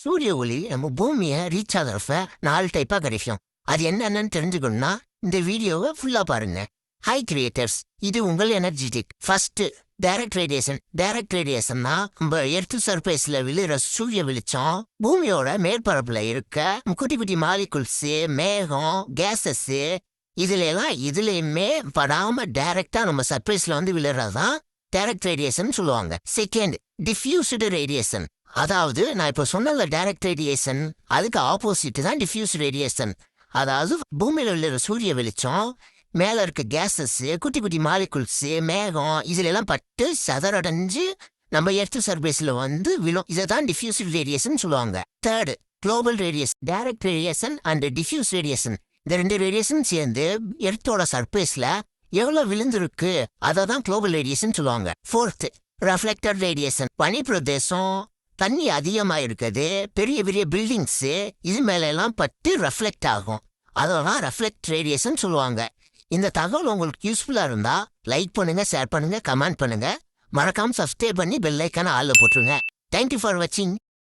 சூரிய ஒளி நம்ம பூமியை ரீச் ஆகிறப்ப நாலு டைப்பாக கிடைக்கும். அது என்னென்னு தெரிஞ்சுக்கணும்னா இந்த வீடியோவை ஃபுல்லாக பாருங்க. ஹை கிரியேட்டர்ஸ் இது உங்கள் energetic first direct radiation direct ரேடியேஷன்னா நம்ம எர்த் சர்ஃபேஸ்ல விழுற சூரிய வெளிச்சம் பூமியோட மேற்பரப்புல இருக்க குட்டி குட்டி மாலிகுல்ஸ் மேகம் கேசஸ் இதுல எல்லாம் இதுலயுமே படாம டைரக்டா நம்ம சர்ஃபேஸ்ல வந்து விழுறதான் டைரக்ட் ரேடியேஷன் சொல்லுவாங்க. செகண்ட் டிஃப்யூஸ்டு ரேடியேஷன் அதாவது நான் இப்போ சொன்னல டைரக்ட் ரேடியேஷன் அதுக்கு ஆப்போசிட் தான் டிஃப்யூஸ் ரேடியேஷன் அதாவது பூமியில உள்ள சூரிய வெளிச்சம் மேல இருக்க கேஸஸ்ஸு குட்டி குட்டி மாலிகுல்ஸு மேகம் இதுல எல்லாம் பட்டு சதரடைஞ்சு நம்ம எர்த்து சர்பேஸ்ல வந்து விழும். இதை தான் டிஃப்யூஸ் ரேடியேஷன் சொல்லுவாங்க. Third global radiation direct radiation and diffuse radiation இந்த ரெண்டு ரேடியேஷன் சேர்ந்து எர்த்தோட சர்பேஸ்ல எவ்வளோ விழுந்திருக்கு அதை தான் குளோபல் ரேடியேஷன் சொல்லுவாங்க. ஃபோர்த்து ரெஃப்ளெக்டட் ரேடியேஷன் பனி பிரதேசம் தண்ணி அதிகமாக இருக்குது பெரிய பெரிய பில்டிங்ஸு இது மேல எல்லாம் பட்டு ரெஃப்ளெக்ட் ஆகும். அதெல்லாம் ரெஃப்ளெக்ட் ரேடியேஷன் சொல்லுவாங்க. இந்த தகவல் உங்களுக்கு யூஸ்ஃபுல்லா இருந்தா லைக் பண்ணுங்க ஷேர் பண்ணுங்க கமெண்ட் பண்ணுங்க. மறக்காம சப்ஸ்கிரைப் பண்ணி பெல்லைக்கான ஐக்கான போட்டுருங்க. தேங்க்யூ ஃபார் வாட்சிங்